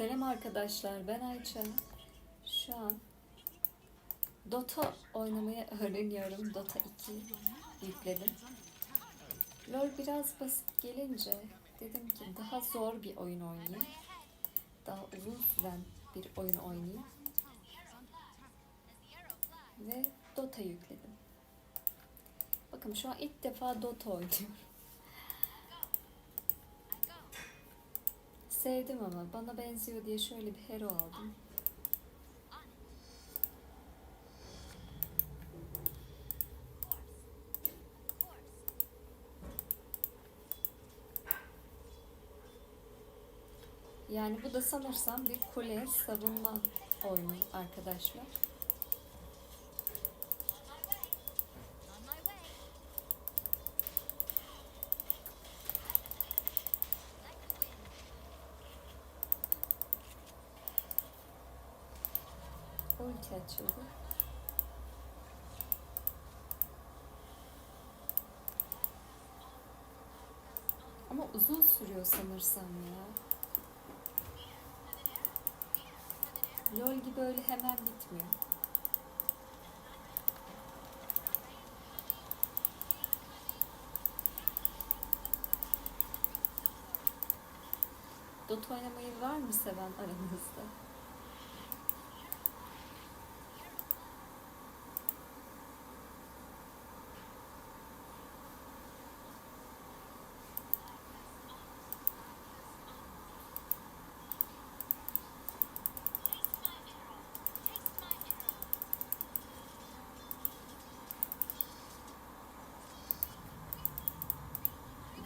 Selam arkadaşlar, ben Ayça. Şu an Dota oynamayı öğreniyorum. Dota 2 yükledim. LoL biraz basit gelince dedim ki daha zor bir oyun oynayayım. Daha uzun süren bir oyun oynayayım. Ve Dota yükledim. Bakın şu an ilk defa Dota oynuyorum. Sevdim ama bana benziyor diye şöyle bir hero aldım. Yani bu da sanırsam bir kule savunma oyunu arkadaşlar. Ulti açıldı. Ama uzun sürüyor sanırsam ya. LOL gibi öyle hemen bitmiyor. Dota oynamayı var mı seven aranızda?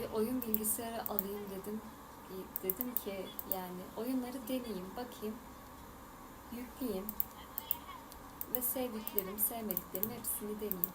Bir oyun bilgisayarı alayım dedim. Dedim ki yani oyunları deneyeyim, bakayım, yükleyeyim ve sevdiklerim, sevmediklerim hepsini deneyeyim.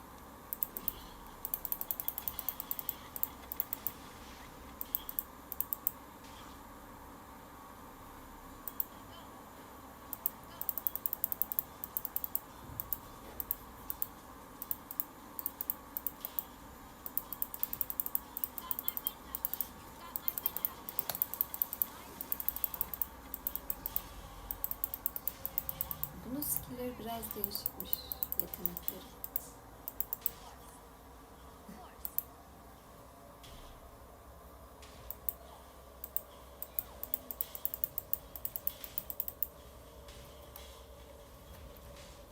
Bunun skillleri biraz değişikmiş yetenekleri.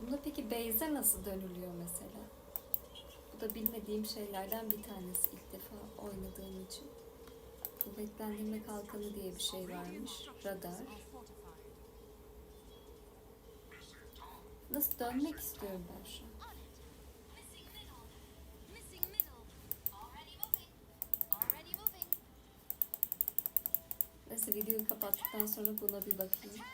Bunda peki base'e nasıl dönülüyor mesela? Bu da bilmediğim şeylerden bir tanesi ilk defa oynadığım için. Kuvvetlendirme kalkanı diye bir şey varmış. Radar. Nasıl dönmek istiyorum ben şu an. Neyse videoyu kapattıktan sonra buna bir bakayım.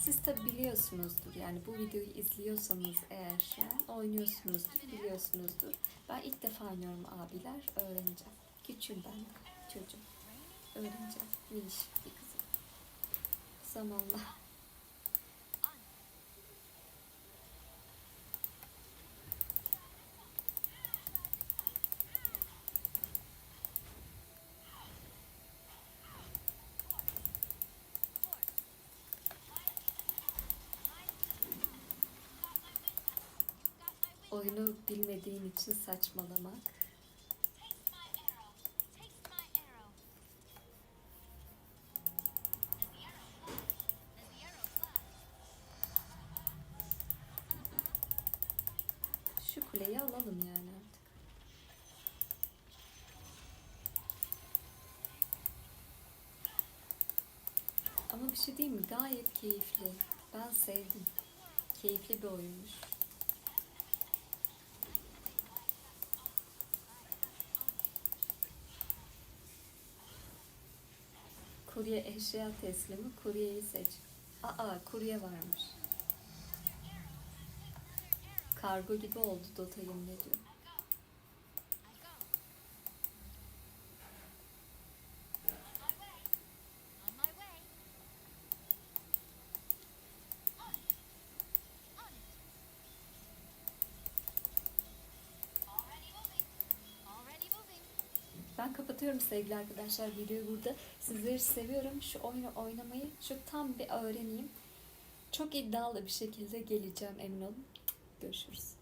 Siz tabi biliyorsunuzdur yani bu videoyu izliyorsanız eğer şu an oynuyorsunuzdur, biliyorsunuzdur. Ben ilk defa oynuyorum abiler, öğreneceğim. Küçüğüm ben, çocuğum. Öğreneceğim. Miniş bir kızım. Zamanla. Oyunu bilmediğin için saçmalamak. Şu kuleyi alalım yani. Ama bir şey değil mi? Gayet keyifli. Ben sevdim. Keyifli bir oyunmuş. Kurye eşya teslimi. Kuryeyi seç. Aa kurye varmış. Kargo gibi oldu Dota yemin ediyorum. Kapatıyorum sevgili arkadaşlar videoyu burada. Sizleri seviyorum. Şu oyunu oynamayı şu tam bir öğreneyim. Çok iddialı bir şekilde geleceğim emin olun. Görüşürüz.